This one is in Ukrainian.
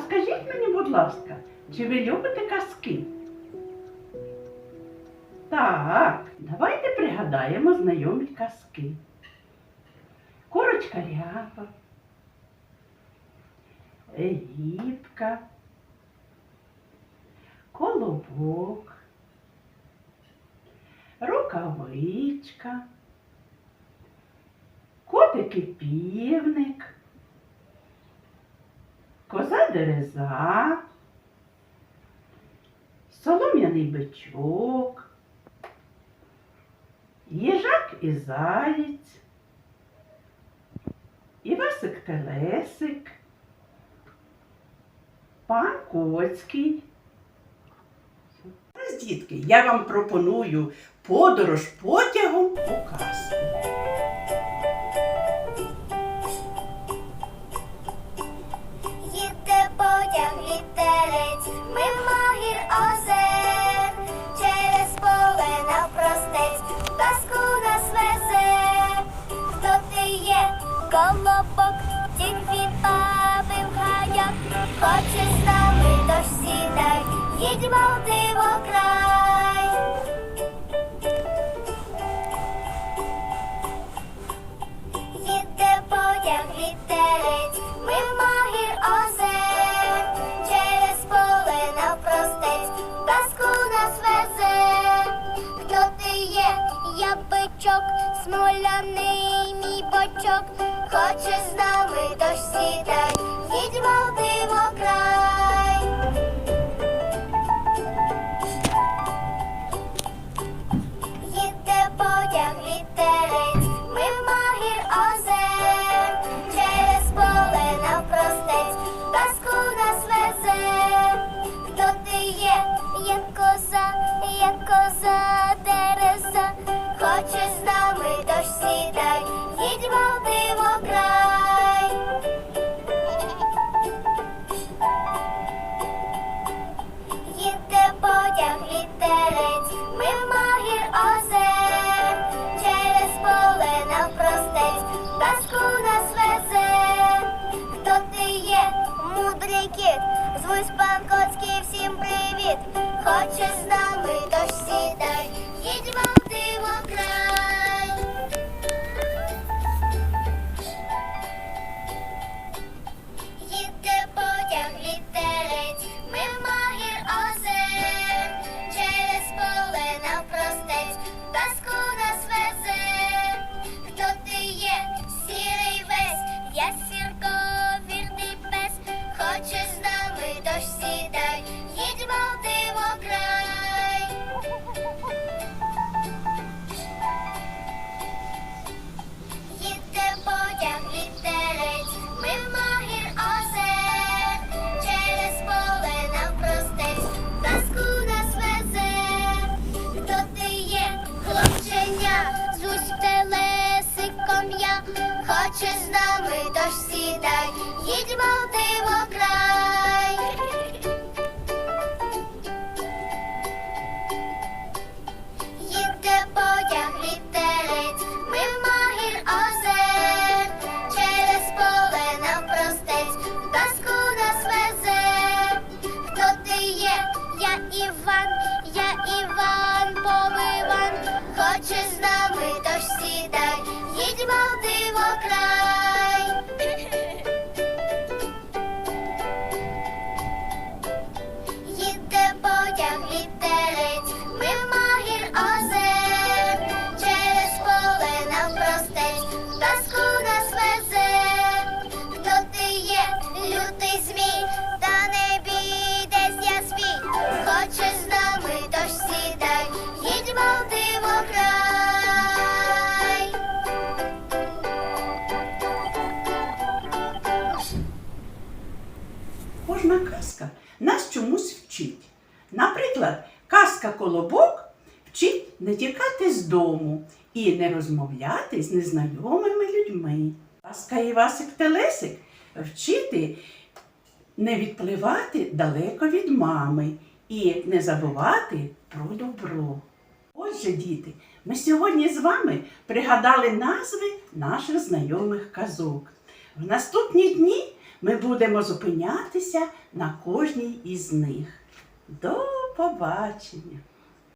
скажіть мені, будь ласка, чи ви любите казки? Так, давайте пригадаємо знайомі казки. Курочка ряпа, рібка, колобок, рукавичка, котик і півник, дереза, солом'яний бичок, їжак і заєць, Івасик Телесик, пан Коцький. Дітки, я вам пропоную подорож потягом озер, через поле навпростець, казку нас везе. Хто ти є, колобок, тінь від баби в гаях, хоче з нами, дощ сідай, їдьмо в диво бочок, хоче з нами, тож сідай, звусь пан Коцький, всім привіт. Хоче з нами, тож сідай, їдьмо в пес, хоче з нами, тож сідай, їдьмо в диво край. Їде потяг вітерець, мимо гір озер, через поле навпростець, казку нас везе. Хто ти є, хлопченя, звусь телесиком я, хоче з нами, тож сідай, їдьмо в диво Іван, я Іван Повиван, хочеш з нами, тож сідай, їдьмо в диво Кожна казка нас чомусь вчить. Наприклад, казка Колобок вчить не тікати з дому і не розмовляти з незнайомими людьми. Казка Івасик Телесик вчити не відпливати далеко від мами і не забувати про добро. Отже, діти, ми сьогодні з вами пригадали назви наших знайомих казок. В наступні дні Ми будемо зупинятися на кожній із них. До побачення!